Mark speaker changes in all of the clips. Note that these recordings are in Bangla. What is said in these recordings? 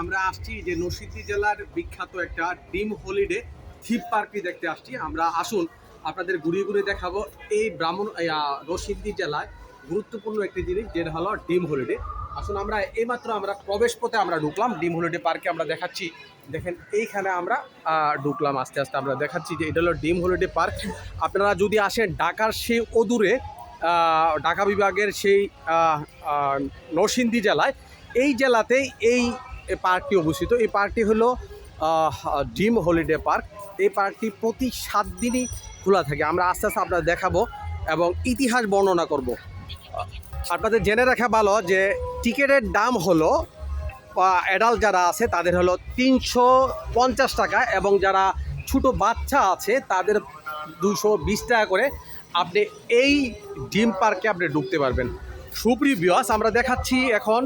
Speaker 1: আমরা আসছি যে নরসিংদী জেলার বিখ্যাত একটা ডিম হলিডে থিপ পার্কটি দেখতে আসছি। আমরা আসুন, আপনাদের ঘুরিয়ে ঘুরিয়ে দেখাবো এই ব্রাহ্মণ নরসিংদী জেলায় গুরুত্বপূর্ণ একটি জিনিস, যেটা হলো ডিম হলিডে। আসুন, আমরা এইমাত্র আমরা প্রবেশ পথে আমরা ঢুকলাম, ডিম হলিডে পার্কে আমরা দেখাচ্ছি। দেখেন, এইখানে আমরা ঢুকলাম আস্তে আস্তে, আমরা দেখাচ্ছি যে এটা হলো ডিম হলিডে পার্ক। আপনারা যদি আসেন ঢাকার সেই অদূরে ঢাকা বিভাগের সেই নরসিংদী জেলায় এই জেলাতেই এই পার্কটি অবস্থিত। এই পার্কটি হলো ড্রিম হলিডে পার্ক। এই পার্কটি প্রতি সাত দিনই খোলা থাকে। আমরা আস্তে আস্তে আপনাদের দেখাবো এবং ইতিহাস বর্ণনা করব। আপনাদের জেনে রাখা ভালো যে টিকিটের দাম হলো অ্যাডাল্ট যারা আছে, তাদের হলো তিনশো পঞ্চাশ টাকা এবং যারা ছোট বাচ্চা আছে, তাদের দুশো বিশ টাকা করে আপনি এই ডিম পার্কে আপনি ঢুকতে পারবেন। সুপ্রিয় বিয়াস আমরা দেখাচ্ছি এখন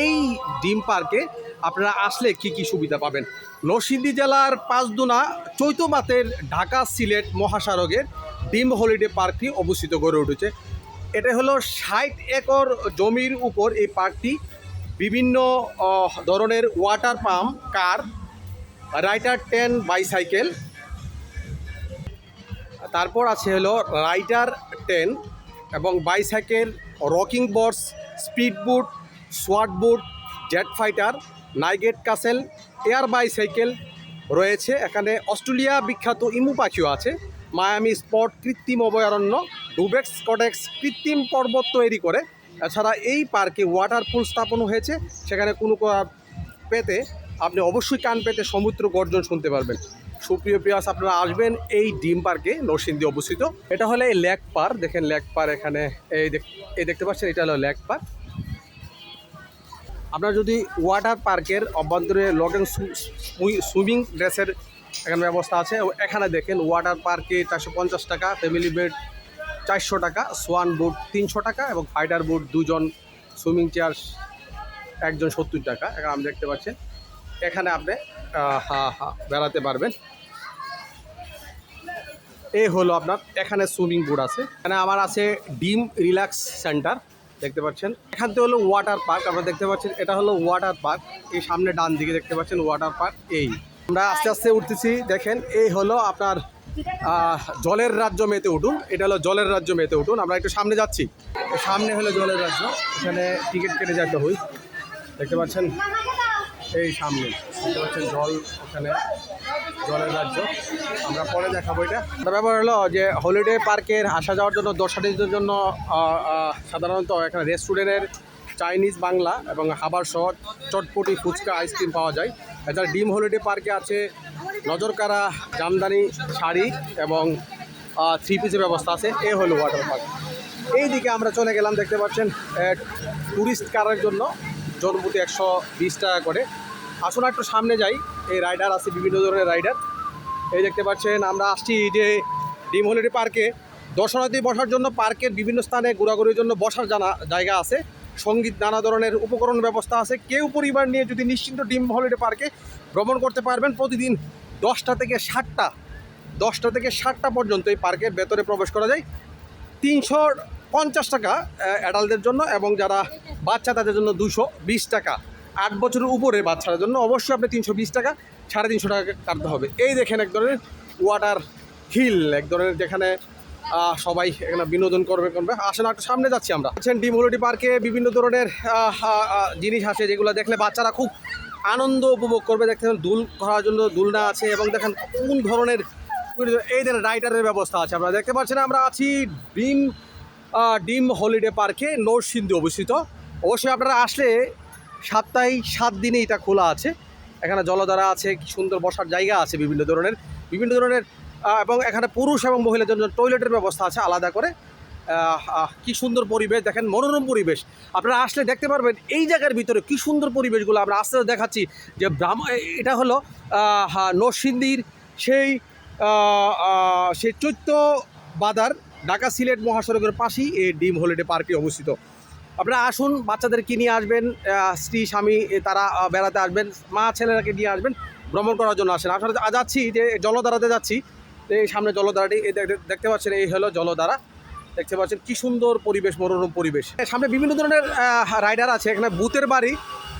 Speaker 1: এই ডিম পার্কে আপনারা আসলে কি কি সুবিধা পাবেন? নরসিংদী জেলার পাঁচদুনা, চৈতমাতের ঢাকা সিলেট মহাসড়কের ডিম হলিডে পার্কটি অবস্থিত গড়ে উঠেছে। এটা হলো ষাট একর জমির উপর এই পার্কটি। বিভিন্ন ধরনের water pump, car, writer ten, bicycle. তারপর আছে হলো রাইটার টেন এবং bicycle, rocking boards, speed boat swat boat, jet fighter, নাইগেট castle, air bicycle রয়েছে। এখানে অস্ট্রেলিয়া বিখ্যাত ইমু পাখিও আছে। মায়ামি স্পট, কৃত্রিম অভয়ারণ্য, ডুবেক্স কটেক্স কৃত্রিম পর্বত তৈরি করে। এছাড়া এই পার্কে ওয়াটার পুল স্থাপন হয়েছে। সেখানে কোনো পেতে আপনি অবশ্যই কান পেতে সমুদ্র গর্জন শুনতে পারবেন। সুপ্রিয় পিয়াস আপনারা আসবেন এই ডিম পার্কে, নরসিংদী অবস্থিত। এটা হলো লেক পার্ক দেখেন লেক পার্ক এখানে, এই এই দেখতে পাচ্ছেন, এটা হলো লেক পার্ক আপনার যদি ওয়াটার পার্কের অভ্যন্তরে লগেন সুইমিং ড্রেসের এখানে ব্যবস্থা আছে এখানে দেখেন ওয়াটার পার্কে চারশো পঞ্চাশ টাকা, ফ্যামিলি বেড চারশো টাকা, সোয়ান বুট তিনশো টাকা, এবং ফাইটার বুট দুজন সুইমিং চেয়ার একজন সত্তর টাকা, এখানে আপনি দেখতে পাচ্ছেন। এখানে আপনি হা হা, বেড়াতে পারবেন। এই হলো আপনার, এখানে সুইমিং পুল আছে। এখানে আমার আছে ডিম রিল্যাক্স সেন্টার। দেখতে পাচ্ছেন। এখান থেকে হলো ওয়াটার পার্ক আপনারা দেখতে পাচ্ছেন, এটা হলো ওয়াটার পার্ক এই সামনে ডান দিকে দেখতে পাচ্ছেন ওয়াটার পার্ক এই। আমরা আস্তে আস্তে উঠতেছি, দেখেন, এই হলো আপনার জলের রাজ্য মেতে উঠুন। এটা হলো জলের রাজ্য মেতে উঠুন। আমরা একটু সামনে যাচ্ছি। সামনে হলো জলের রাজ্য। এখানে টিকিট কেটে যেতে হই দেখতে পাচ্ছেন? এই সামনে। দেখতে পাচ্ছেন জল ওখানে। জলের রাজ্য আমরা পরে দেখাবো এটা। ব্যাপার হলো যে হলিডে পার্কের আসা যাওয়ার জন্য, দর্শনার্থীদের জন্য সাধারণত এখানে রেস্টুরেন্টের চাইনিজ বাংলা এবং খাবার সহ চটপটি ফুচকা আইসক্রিম পাওয়া যায়। এছাড়া ডিম হলিডে পার্কে আছে নজরকারা জামদানি শাড়ি এবং থ্রি পিসের ব্যবস্থা আছে। এ হলো ওয়াটার পার্ক এই দিকে আমরা চলে গেলাম, দেখতে পাচ্ছেন ট্যুরিস্ট কারের জন্য। জনপ্রতি একশো বিশ টাকা করে। আসুন একটু সামনে যাই। এই রাইডার আছে, বিভিন্ন ধরনের রাইডার এই দেখতে পাচ্ছেন, আমরা আসছি যে ডিম হলিডে পার্কে। দর্শনার্থী বসার জন্য পার্কের বিভিন্ন স্থানে ঘোরাঘুরির জন্য বসার জানা, জায়গা আছে। সংগীত, নানা ধরনের উপকরণ ব্যবস্থা আছে। কেউ পরিবার নিয়ে যদি নিশ্চিন্ত ডিম হলিডে পার্কে ভ্রমণ করতে পারবেন, প্রতিদিন দশটা থেকে ষাটটা দশটা থেকে ষাটটা পর্যন্ত এই পার্কের ভেতরে প্রবেশ করা যায়। তিনশো পঞ্চাশ টাকা অ্যাডাল্টদের জন্য এবং যারা বাচ্চা, তাদের জন্য দুশো বিশ টাকা। আট বছরের উপরে বাচ্চাদের জন্য অবশ্যই আপনি তিনশো বিশ টাকা, সাড়ে তিনশো টাকা কাটতে হবে। এই দেখেন এক ধরনের ওয়াটার হিল এক ধরনের যেখানে সবাই এখানে বিনোদন করবে করবে। আসেন একটু সামনে যাচ্ছি আমরা। আছেন ডিমোলিটি পার্কে বিভিন্ন ধরনের জিনিস আছে যেগুলো দেখলে বাচ্চারা খুব আনন্দ উপভোগ করবে। দেখতে পাচ্ছেন দুল করার জন্য দুলনা আছে এবং দেখেন কোন ধরনের, এই ধরনের রাইটারের ব্যবস্থা আছে আপনারা দেখতে পাচ্ছেন। আমরা আছি ডিম ডিম হলিডে পার্কে, নরসিংদী অবস্থিত। অবশ্যই আপনারা আসলে সপ্তাহে সাত দিনে এটা খোলা আছে। এখানে জলধারা আছে সুন্দর বসার জায়গা আছে বিভিন্ন ধরনের। বিভিন্ন ধরনের এবং এখানে পুরুষ এবং মহিলাদের জন্য টয়লেটের ব্যবস্থা আছে আলাদা করে। কি সুন্দর পরিবেশ, দেখেন মনোরম পরিবেশ। আপনারা আসলে দেখতে পারবেন এই জায়গার ভিতরে কি সুন্দর পরিবেশগুলো। আমরা আস্তে আস্তে দেখাচ্ছি যে ব্রাহ্ম এটা হলো নরসিংদীর সেই সেই চৈত্য বাদার ঢাকা সিলেট মহাসড়কের পাশেই এই ডিম হলিডে পার্কটি অবস্থিত। আপনারা আসুন, বাচ্চাদেরকে নিয়ে আসবেন স্ত্রী, স্বামী তারা বেড়াতে আসবেন, মা ছেলেরাকে নিয়ে আসবেন, ভ্রমণ করার জন্য আসেন। আপনারা যাচ্ছি যে জলধারাতে যাচ্ছি, এই সামনে জলধারাটি দেখতে পাচ্ছেন, এই হলো জলধারা। দেখতে পাচ্ছেন কি সুন্দর পরিবেশ, মনোরম পরিবেশ। সামনে বিভিন্ন ধরনের রাইডার আছে, এখানে ভূতের বাড়ি,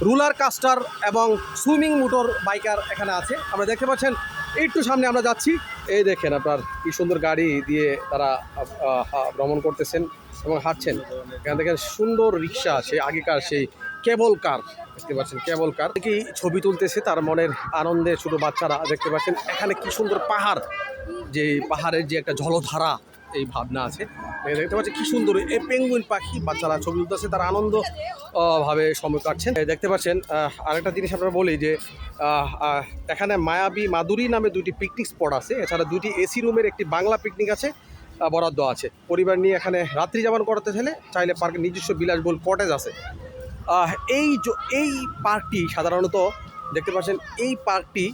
Speaker 1: রুলার কাস্টার এবং সুইমিং মোটর বাইকার এখানে আছে। আমরা দেখতে পাচ্ছেন, একটু সামনে আমরা যাচ্ছি, এই দেখেন আপনার কি সুন্দর গাড়ি দিয়ে তারা ভ্রমণ করতেছেন। এবং হাঁটছেন। এখান থেকে সুন্দর রিক্সা আছে, আগেকার সেই কেবল কার, দেখতে পাচ্ছেন কেবল কার। কি ছবি তুলতেছে তার মনের আনন্দে ছোট বাচ্চারা, দেখতে পাচ্ছেন এখানে কি সুন্দর পাহাড়। যে পাহাড়ের যে একটা জলধারা, এই ভাবনা আছে। দেখতে পাচ্ছি কি সুন্দর এই পেঙ্গুইন পাখি বাচ্চারা ছবি তুলতেছে, তার আনন্দ ভাবে সময় কাটছেন। দেখতে পাচ্ছেন আরেকটা জিনিস আপনারা বলি যে এখানে মায়াবী মাদুরি নামে দুটি পিকনিক স্পট আছে। এছাড়া দুটি এসি রুমের একটি বাংলা পিকনিক আছে। বরাদ্দ আছে। পরিবার নিয়ে এখানে রাত্রি যাপন করতে চাইলে চাইলে পার্কের নিজস্ব বিলাসবহুল কটেজ আছে। এই এই পার্কটি সাধারণত দেখতে পাচ্ছেন, এই পার্কটি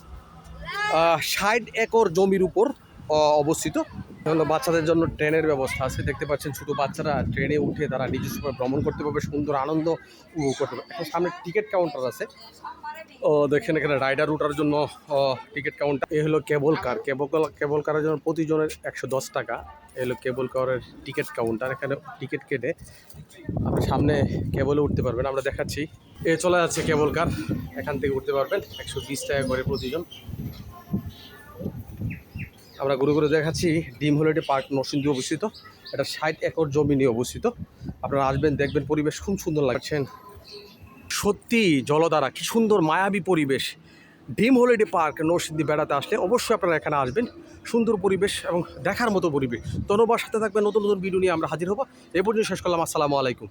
Speaker 1: ষাট একর জমির উপর অবস্থিত। হলো বাচ্চাদের জন্য ট্রেনের ব্যবস্থা আছে। দেখতে পাচ্ছেন ছোটো বাচ্চারা ট্রেনে উঠে তারা নিজস্ব ভ্রমণ করতে পারবে, সুন্দর আনন্দ উপভোগ করতে পারবে। এখন সামনে টিকিট কাউন্টার আছে। ও, দেখেন এখানে রাইডার উঠার জন্য টিকিট কাউন্টার। এ হলো কেবল কার। কেবল কেবল কারের জন্য প্রতিজনের একশো দশ টাকা। এ হলো কেবল কারের টিকিট কাউন্টার। এখানে টিকিট কেটে আপনি সামনে কেবলে উঠতে পারবেন। আমরা দেখাচ্ছি। এ চলে যাচ্ছে কেবল কার। এখান থেকে উঠতে পারবেন। একশো বিশ টাকা করে প্রতিজন। আমরা ঘুরে ঘুরে দেখাচ্ছি ডিম হলিডে পার্ক নরসিংদী অবস্থিত। এটা ষাট একর জমি নিয়ে অবস্থিত। আপনারা আসবেন, দেখবেন পরিবেশ খুব সুন্দর লাগছেন সত্যি জলধারা, কি সুন্দর মায়াবী পরিবেশ। ডিম হলিডে পার্ক নরসিংদী বেড়াতে আসলে অবশ্যই আপনারা এখানে আসবেন। সুন্দর পরিবেশ এবং দেখার মতো পরিবেশ। ধন্যবাদ, সাথে থাকবেন নতুন নতুন ভিডিও নিয়ে আমরা হাজির হব। এ পর্যন্ত শেষ করলাম, আসসালামু আলাইকুম।